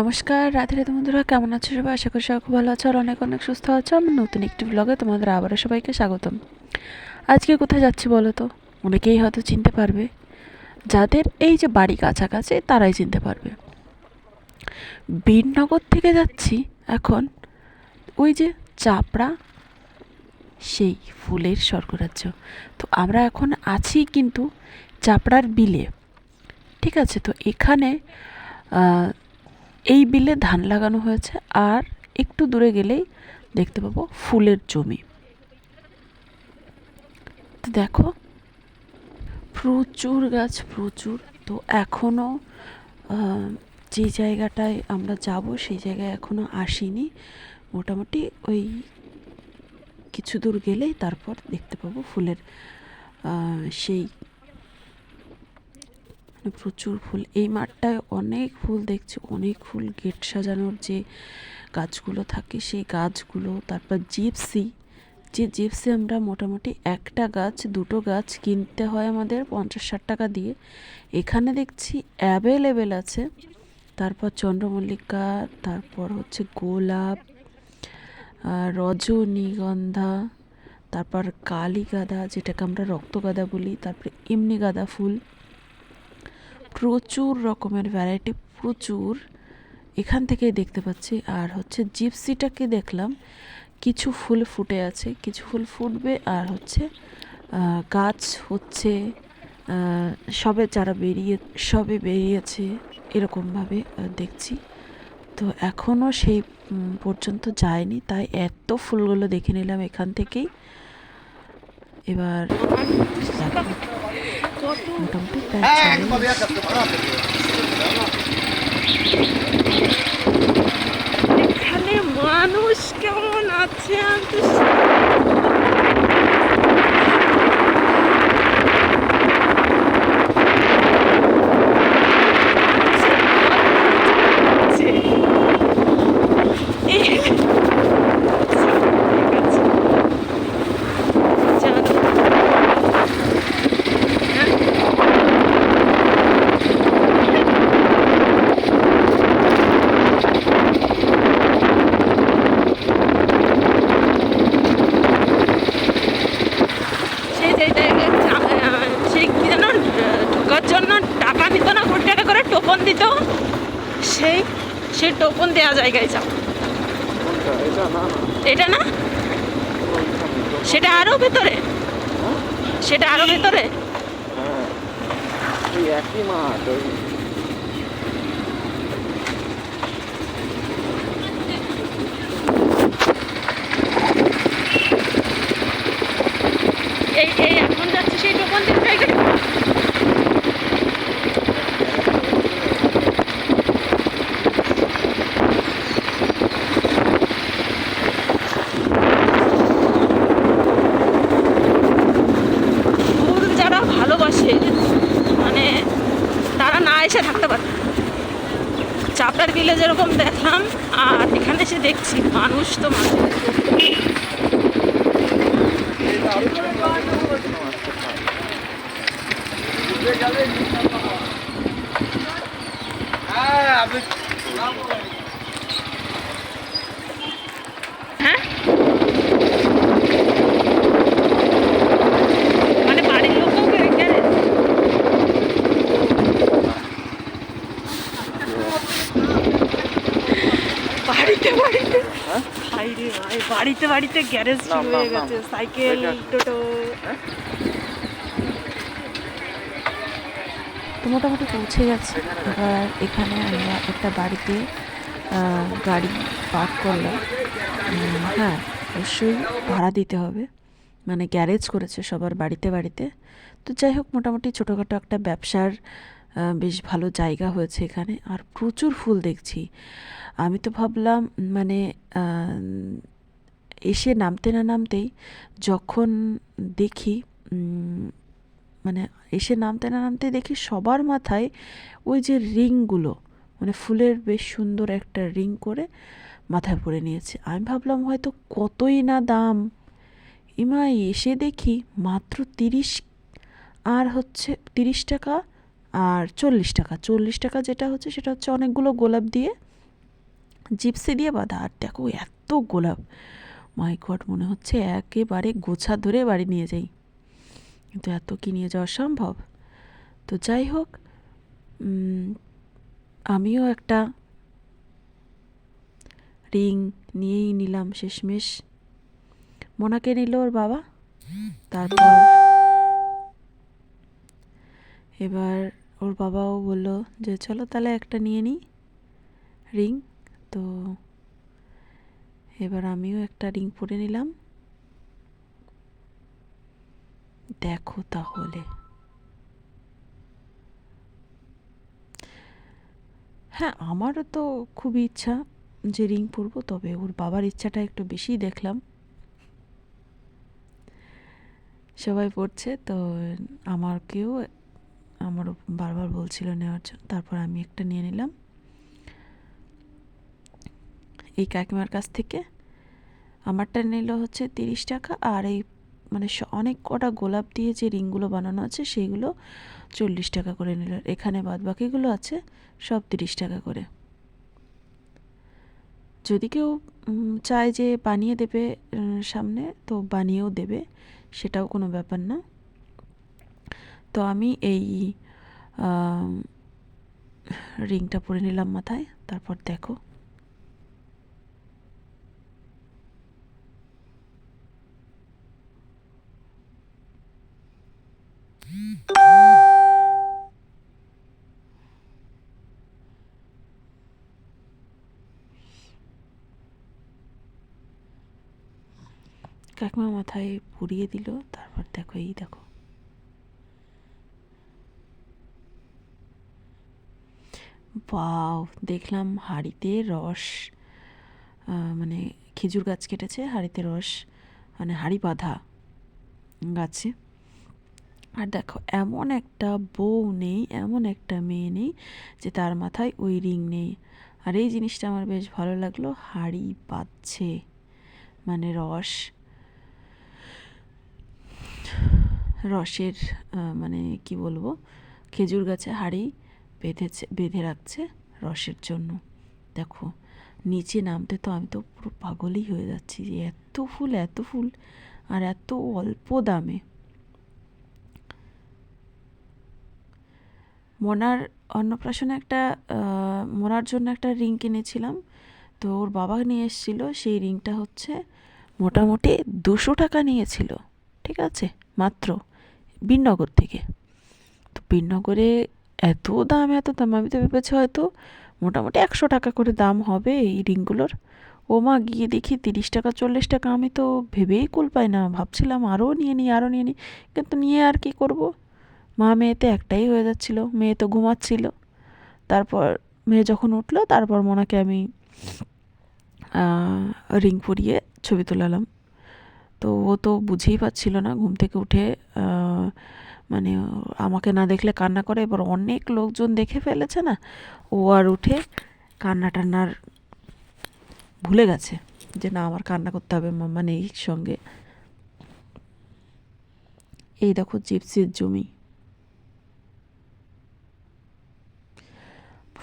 নমস্কার, রাধে রাধে বন্ধুরা, কেমন আছো সবাই? আশা করি সবাই খুব ভালো আছো আর অনেক অনেক সুস্থ আছো। আমি নতুন একটি ব্লগে তোমাদের আবারও সবাইকে স্বাগতম। আজকে কোথায় যাচ্ছি বলো তো? অনেকেই হয়তো চিনতে পারবে। যাদের এই যে বাড়ি কাছাকাছি, তারাই চিনতে পারবে। বীরনগর থেকে যাচ্ছি এখন ওই যে চাপড়া, সেই ফুলের স্বর্গরাজ্য। তো আমরা এখন আছি কিন্তু চাপড়ার বিলে। ঠিক আছে? তো এখানে এই বিলে ধান লাগানো হয়েছে আর একটু দূরে গেলেই দেখতে পাবো ফুলের জমি। তো দেখো, প্রচুর গাছ, প্রচুর। তো এখনও যে জায়গাটায় আমরা যাব সেই জায়গায় এখনও আসিনি। মোটামুটি ওই কিছু দূর গেলেই তারপর দেখতে পাবো ফুলের সেই মানে প্রচুর ফুল। এই মাঠটায় অনেক ফুল দেখছি, অনেক ফুল গেট সাজানোর যে গাছগুলো থাকে, সেই গাছগুলো, তারপর জিপসি। যে জিপসি আমরা মোটামুটি একটা গাছ, দুটো গাছ কিনতে হয় আমাদের পঞ্চাশ ষাট টাকা দিয়ে। এখানে দেখছি অ্যাভেলেবেল আছে। তারপর চন্দ্রমল্লিকা, তারপর হচ্ছে গোলাপ রজনীগন্ধা, তারপর কালী গাঁদা যেটাকে আমরা রক্তগাঁদা বলি, তারপরে এমনি গাঁদা ফুল। প্রচুর রকমের ভ্যারাইটি প্রচুর। এখান থেকেই দেখতে পাচ্ছি। আর হচ্ছে জিপসিটাকে দেখলাম, কিছু ফুল ফুটে আছে, কিছু ফুল ফুটবে। আর হচ্ছে গাছ হচ্ছে সবে যারা বেরিয়ে, সবে বেরিয়েছে, এরকমভাবে দেখছি। তো এখনও সেই পর্যন্ত যায়নি, তাই এত ফুলগুলো দেখে নিলাম এখান থেকেই। এবার মোটামুটি এখানে মানুষ কেমন আছে? আমি তো সেই যে জায়গায় চা- আহ, সেই কি যেন আহ, ঢোকার জন্য টাকা নিত না কুড়ি টাকা করে টোপন দিত সেই সেই টোপন দেওয়া জায়গায় যাও। এটা না? সেটা আরও ভেতরে? সেটা আরও ভেতরে? একই মাঠ এই, এখন যাচ্ছে সেই টোপন দিতে জায়গায় ফুল যারা ভালোবাসে মানে তারা না এসে থাকতে পারে না। চাপড়ার বিলে যেরকম দেখলাম আর এখানে এসে দেখছি মানুষ তো মানুষ হ্যাঁ মানে বাড়ির লোকও এখানে বাড়িতে বাড়িতে। ভাই রে ভাই বাড়িতে বাড়িতে গ্যারেজ শুরু হয়ে গেছে সাইকেল টোটো। তো মোটামুটি পৌঁছে গেছে। এবার এখানে আমরা একটা বাড়িতে গাড়ি পার্ক করলাম। হ্যাঁ অবশ্যই ভাড়া দিতে হবে। মানে গ্যারেজ করেছে সবার বাড়িতে বাড়িতে। তো যাই হোক মোটামুটি ছোটোখাটো একটা ব্যবসার বেশ ভালো জায়গা হয়েছে এখানে। আর প্রচুর ফুল দেখছি। আমি তো ভাবলাম মানে এসে নামতে না নামতেই যখন দেখি মানে এসে নামতে না নামতে দেখি সবার মাথায় ওই যে রিংগুলো মানে ফুলের বেশ সুন্দর একটা রিং করে মাথায় পরে নিয়েছে। আমি ভাবলাম হয়তো কতই না দাম। ইমা এসে দেখি মাত্র তিরিশ, আর হচ্ছে তিরিশ টাকা আর চল্লিশ টাকা। চল্লিশ টাকা যেটা হচ্ছে সেটা হচ্ছে অনেকগুলো গোলাপ দিয়ে জিপসি দিয়ে বাঁধা। আর দেখো এত গোলাপ। মাই গড মনে হচ্ছে একেবারে গোছা ধরে বাড়ি নিয়ে যাই। কিন্তু এত কি নিয়ে যাওয়া সম্ভব? তো যাই হোক আমিও একটা রিং নিয়েই নিলাম শেষমেশ। মোনাকে নিল ওর বাবা। তারপর এবার ওর বাবাও বলল যে, চলো তাহলে একটা নিয়ে নিই রিং। তো এবার আমিও একটা রিং পরে নিলাম। দেখো তাহলে। হ্যাঁ আমারও তো খুবই ইচ্ছা যে রিং পরবো, তবে ওর বাবার ইচ্ছাটা একটু বেশিই দেখলাম। সবাই পড়ছে তো আমারকেও আমারও বারবার বলছিল নেওয়ার জন্য তারপর আমি একটা নিয়ে নিলাম। এই কাকিমার কাছ থেকে আমারটা নিল হচ্ছে তিরিশ টাকা আর এই মানে অনেক কটা গোলাপ দিয়ে যে রিংগুলো বানানো আছে সেইগুলো চল্লিশ টাকা করে নিল। এখানে বাদ বাকিগুলো আছে সব তিরিশ টাকা করে। যদি কেউ চায় যে বানিয়ে দেবে সামনে তো বানিয়েও দেবে, সেটাও কোনো ব্যাপার না। তো আমি এই রিংটা পরে নিলাম মাথায়, তারপর দেখো। কাকিমা মাথায় পুড়িয়ে দিল, তারপর দেখো এই দেখো। বাও দেখলাম হাঁড়িতে রস মানে খেজুর গাছ কেটেছে, হাঁড়িতে রস মানে হাঁড়ি বাঁধা গাছে। আর দেখো, এমন একটা বউ নেই, এমন একটা মেয়ে নেই যে তার মাথায় ওই রিং নেই। আর এই জিনিসটা আমার বেশ ভালো লাগল, হাঁড়ি বাঁধছে মানে রস, রসের মানে কি বলব, খেজুর গাছে হাঁড়ি বেঁধেছে, বেঁধে রাখছে রসের জন্য। দেখো, নিচে নামতে তো আমি তো পুরো পাগলই হয়ে যাচ্ছি যে এত ফুল এত ফুল আর এত অল্প দামে। মনার অন্নপ্রাশনে একটা মনার জন্য একটা রিং কিনেছিলাম। তো ওর বাবা নিয়ে এসেছিল, সেই রিংটা হচ্ছে মোটামুটি দুশো টাকা নিয়েছিল, ঠিক আছে? মাত্র বিনগর থেকে। তো বিনগরে এত দাম এত দাম। আমি তো ভেবেছি হয়তো মোটামুটি একশো টাকা করে দাম হবে এই রিংগুলোর। ও মা, গিয়ে দেখি তিরিশ টাকা, চল্লিশ টাকা। আমি তো ভেবেই কুল পাই না। ভাবছিলাম আরও নিয়ে নিই আরও নিয়ে নিই। কিন্তু নিয়ে আর কি করব? মা মেয়েতে একটাই হয়ে যাচ্ছিল। মেয়ে তো ঘুমাচ্ছিল। তারপর মেয়ে যখন উঠল, তারপর মোনাকে আমি রিং পরিয়ে ছবি তোলালাম। তো ও তো বুঝেই পাচ্ছিল না। ঘুম থেকে উঠে মানে আমাকে না দেখলে কান্না করে। এবার অনেক লোকজন দেখে ফেলেছে না? ও আর উঠে কান্না টান্নার ভুলে গেছে যে, না, আমার কান্না করতে হবে মাম্মা নেই সঙ্গে। এই দেখো জিপসির জমি।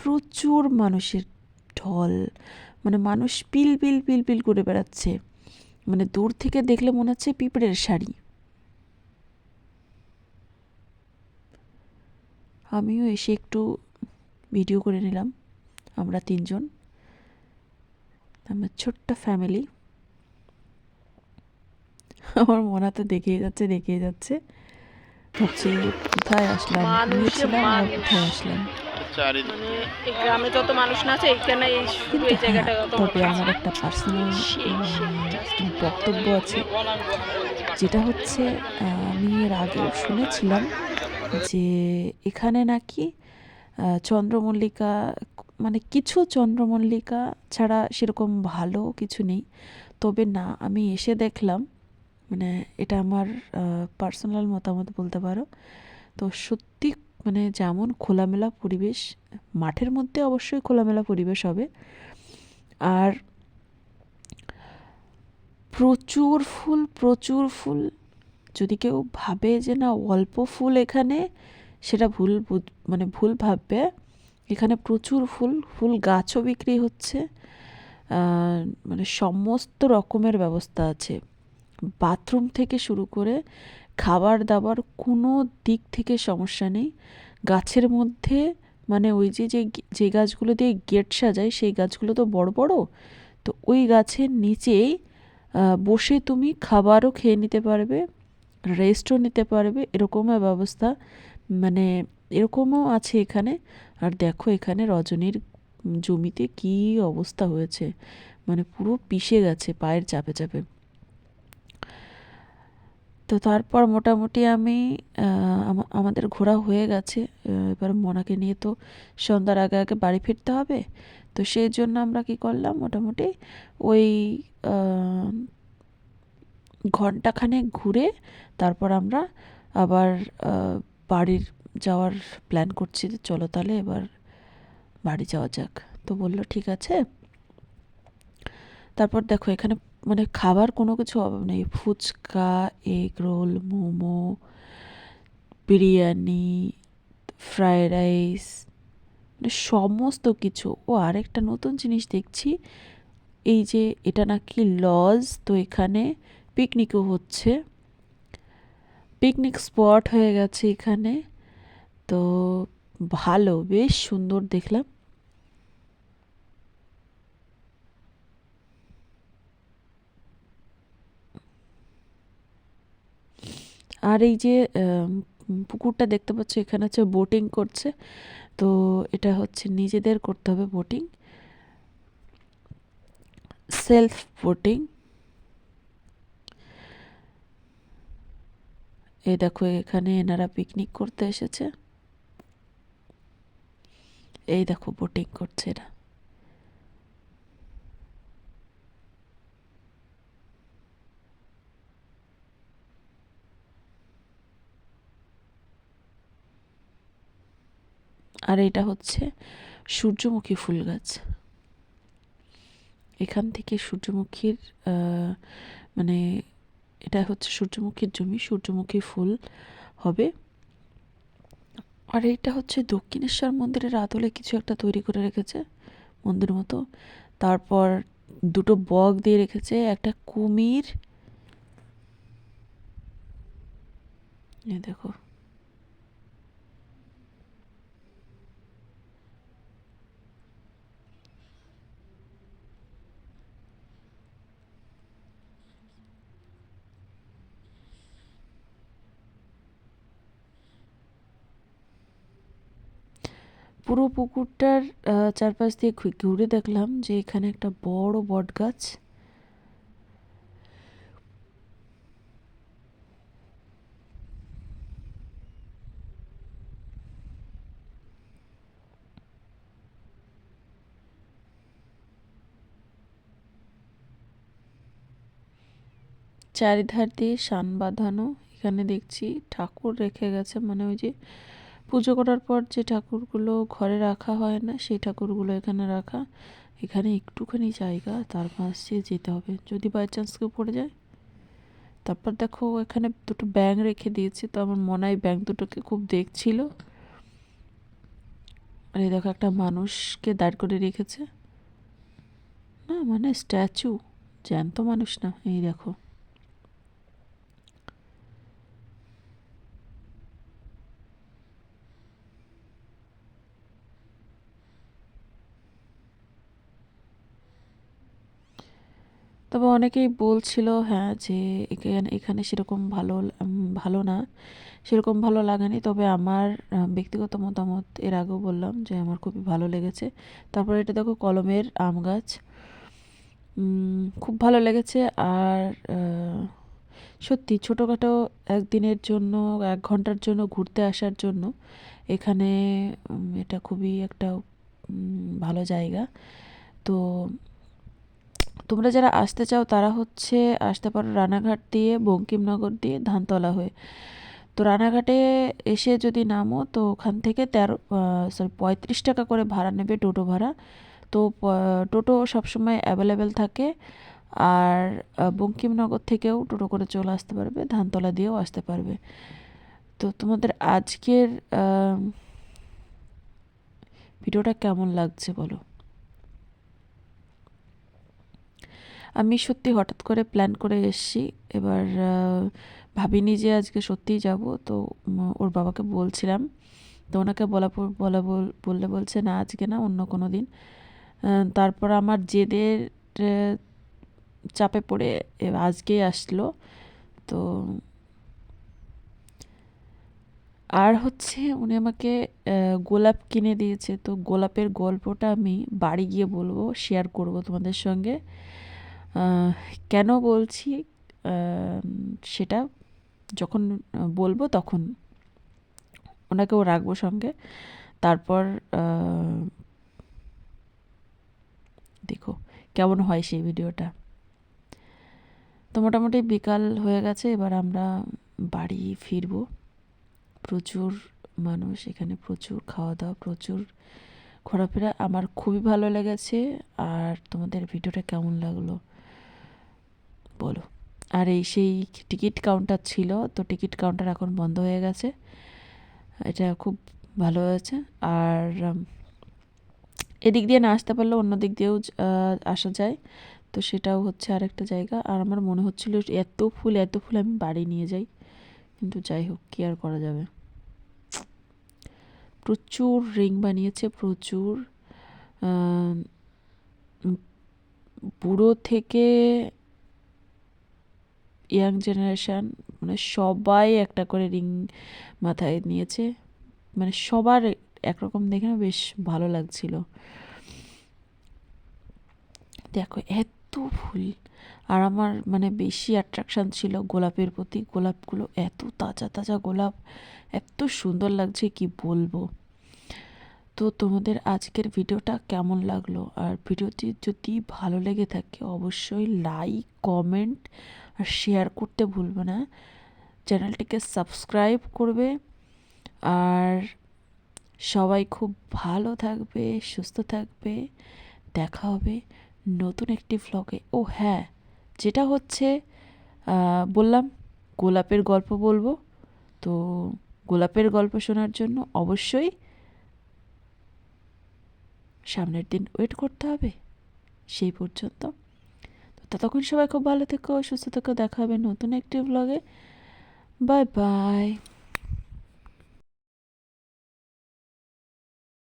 প্রচুর মানুষের ঢল। মানে মানুষ পিল পিল পিল পিল করে বেড়াচ্ছে। মানে দূর থেকে দেখলে মনে হচ্ছে পিঁপড়ের শাড়ি। আমিও এসে একটু ভিডিও করে নিলাম আমরা তিনজন। আমার ছোট্ট ফ্যামিলি আমার মনে তো দেখেই যাচ্ছে দেখেই যাচ্ছে। হচ্ছে কোথায় আসলাম? মানুষে গিয়েছিলাম আর কোথায় আসলাম? মানে গ্রামে যত মানুষ না আছে এইখানে এই শুধু জায়গাটা তবে আমার একটা পার্সোনাল বক্তব্য আছে। যেটা হচ্ছে আমি এর আগে শুনেছিলাম যে এখানে নাকি চন্দ্রমল্লিকা মানে কিছু চন্দ্রমল্লিকা ছাড়া সেরকম ভালো কিছু নেই। তবে না, আমি এসে দেখলাম মানে এটা আমার পার্সোনাল মতামত বলতে পারো। তো সত্যি মানে যেমন খোলামেলা পরিবেশ, মাঠের মধ্যে অবশ্যই খোলামেলা পরিবেশ হবে। আর প্রচুর ফুল প্রচুর ফুল যদি কেউ ভাবে যে না অল্প ফুল এখানে, সেটা ভুল মানে ভুল ভাববে। এখানে প্রচুর ফুল ফুল গাছও বিক্রি হচ্ছে। মানে সমস্ত রকমের ব্যবস্থা আছে। বাথরুম থেকে শুরু করে খাবার দাবার কোনো দিক থেকে সমস্যা নেই। গাছের মধ্যে মানে ওই যে যে গাছগুলো দিয়ে গেট সাজায় সেই গাছগুলো তো বড় বড়। তো ওই গাছের নিচেই বসে তুমি খাবারও খেয়ে নিতে পারবে। রেস্টও নিতে পারবে, এরকমও ব্যবস্থা মানে এরকমও আছে এখানে। আর দেখো এখানে রজনীর জমিতে কী অবস্থা হয়েছে মানে পুরো পিষে গেছে পায়ের চাপে চাপে। তো তারপর মোটামুটি আমি আমাদের ঘোরা হয়ে গেছে। এবার মোনাকে নিয়ে তো সন্ধ্যার আগে আগে বাড়ি ফিরতে হবে। তো সেই জন্য আমরা কি করলাম, মোটামুটি ওই আহ, ঘন্টাখানেক ঘুরে তারপর আমরা আবার বাড়ির যাওয়ার প্ল্যান করছি চলো তাহলে এবার বাড়ি যাওয়া যাক। তো বলল ঠিক আছে। তারপর দেখো এখানে মানে খাবার কোনো কিছু অভাব নেই। Phuchka egg roll momo biryani fried rice মানে সমস্ত কিছু। ও আরেকটা নতুন জিনিস দেখছি এই যে এটা নাকি লজ তো এখানে পিকনিকও হচ্ছে। পিকনিক স্পট হয়ে গেছে এখানে। তো ভালো, বেশ সুন্দর দেখলাম। আর এই যে পুকুরটা দেখতে পাচ্ছ, এখানে হচ্ছে বোটিং করছে। তো এটা হচ্ছে নিজেদের করতে হবে বোটিং সেলফ বোটিং এই দেখো, এখানে এনারা পিকনিক করতে এসেছে। এই দেখো বোটিং করছে এরা। আর এটা হচ্ছে সূর্যমুখী ফুল গাছ। এখান থেকে সূর্যমুখীর মানে এটা হচ্ছে সূর্যমুখীর জমি, সূর্যমুখী ফুল হবে। আর এটা হচ্ছে দক্ষিণেশ্বর মন্দিরের আদলে কিছু একটা তৈরি করে রেখেছে মন্দির মতো। তারপর দুটো বগ দিয়ে রেখেছে, একটা কুমির। দেখো। পুরো পুকুরটার চারপাশ দিয়ে ঘুরে দেখলাম যে এখানে একটা বড় বট গাছ। চারিধার দিয়ে শান বাঁধানো, এখানে দেখছি ঠাকুর রেখে গেছে মানে ওই যে পুজো করার পর যে ঠাকুরগুলো ঘরে রাখা হয় না, সেই ঠাকুরগুলো এখানে রাখা। এখানে একটুখানি জায়গা, তার পাশ দিয়ে যেতে হবে। যদি বাই চান্স কেউ পড়ে যায়। তারপর দেখো, এখানে দুটো ব্যাঙ রেখে দিয়েছে, তো আমার মনে হয় ব্যাং দুটোকে খুব দেখছিল। আর এই দেখো, একটা মানুষকে দাঁড় করে রেখেছে। না মানে স্ট্যাচু জ্যান্ত মানুষ না, এই দেখো। তবে অনেকেই বলছিল হ্যাঁ যে এখানে এখানে সেরকম ভালো ভালো না। সেরকম ভালো লাগেনি। তবে আমার ব্যক্তিগত মতামত এর আগেও বললাম যে আমার খুবই ভালো লেগেছে। তারপর এটা দেখো কলমের আম গাছ। খুব ভালো লেগেছে আর সত্যি ছোটোখাটো একদিনের জন্য, এক ঘণ্টার জন্য ঘুরতে আসার জন্য এখানে এটা খুবই একটা ভালো জায়গা। তো তোমরা যারা আসতে চাও, তারা হচ্ছে আসতে পারো রানাঘাট দিয়ে, বঙ্কিমনগর দিয়ে ধানতলা হয়ে। তো রানাঘাটে এসে যদি নামো, তো ওখান থেকে তেরো সরি পঁয়ত্রিশ টাকা করে ভাড়া নেবে টোটো ভাড়া। তো টোটো সবসময় অ্যাভেলেবেল থাকে। আর বঙ্কিমনগর থেকেও টোটো করে চলে আসতে পারবে, ধানতলা দিয়েও আসতে পারবে। তো তোমাদের আজকের ভিডিওটা কেমন লাগছে বলো? আমি সত্যি হঠাৎ করে প্ল্যান করে এসেছি। এবার ভাবিনি যে আজকে সত্যিই যাব। তো ওর বাবাকে বলছিলাম। তো ওনাকে বলা বলা বল- বললে বলছে, না, আজকে না, অন্য কোনো দিন। তারপর আমার জেদের চাপে পড়ে আজকেই আসলো। তো, আর হচ্ছে উনি আমাকে গোলাপ কিনে দিয়েছে। তো গোলাপের গল্পটা আমি বাড়ি গিয়ে বলব শেয়ার করব তোমাদের সঙ্গে। কেন বলছি? সেটা যখন বলব তখন ওনাকেও রাখব সঙ্গে। তারপর দেখো কেমন হয় সেই ভিডিওটা। তো মোটামুটি বিকাল হয়ে গেছে, এবার আমরা বাড়ি ফিরবো। প্রচুর মানুষ এখানে, প্রচুর খাওয়া দাওয়া প্রচুর ঘোরাফেরা। আমার খুবই ভালো লেগেছে, আর তোমাদের ভিডিওটা কেমন লাগল? আর এই সেই টিকিট কাউন্টার ছিল, তো টিকিট কাউন্টার এখন বন্ধ হয়ে গেছে। এটা খুব ভালো হয়েছে। আর এদিক দিয়ে না আসতে পারলেও অন্য দিক দিয়েও আসা যায়। তো সেটাও হচ্ছে আরেকটা জায়গা। আর আমার মনে হচ্ছিল এত ফুল এত ফুল আমি বাড়ি নিয়ে যাই। কিন্তু যাই হোক, কি আর করা যাবে? প্রচুর রিং বানিয়েছে, প্রচুর বুড়ো থেকে ইয়াং জেনারেশান মানে সবাই একটা করে রিং মাথায় নিয়েছে। মানে সবার একরকম দেখে না বেশ ভালো লাগছিল। দেখো, এত ফুল। আর আমার মানে বেশি অ্যাট্রাকশান ছিল গোলাপের প্রতি। গোলাপগুলো এত তাজা তাজা গোলাপ। এত সুন্দর লাগছে, কি বলব? তো তোমাদের আজকের ভিডিওটা কেমন লাগল? আর ভিডিওটি যদি ভালো লেগে থাকে, অবশ্যই লাইক কমেন্ট আর শেয়ার করতে ভুলবে না। চ্যানেলটিকে সাবস্ক্রাইব করবে। আর সবাই খুব ভালো থাকবে, সুস্থ থাকবে। দেখা হবে নতুন একটি ভ্লগে ও হ্যাঁ যেটা হচ্ছে বললাম গোলাপের গল্প বলব। তো গোলাপের গল্প শোনার জন্য অবশ্যই সামনের দিন ওয়েট করতে হবে। সেই পর্যন্ত ততক্ষণ সবাই খুব ভালো থেকো সুস্থ থেকো দেখা হবে নতুন একটি ব্লগে বাই বাই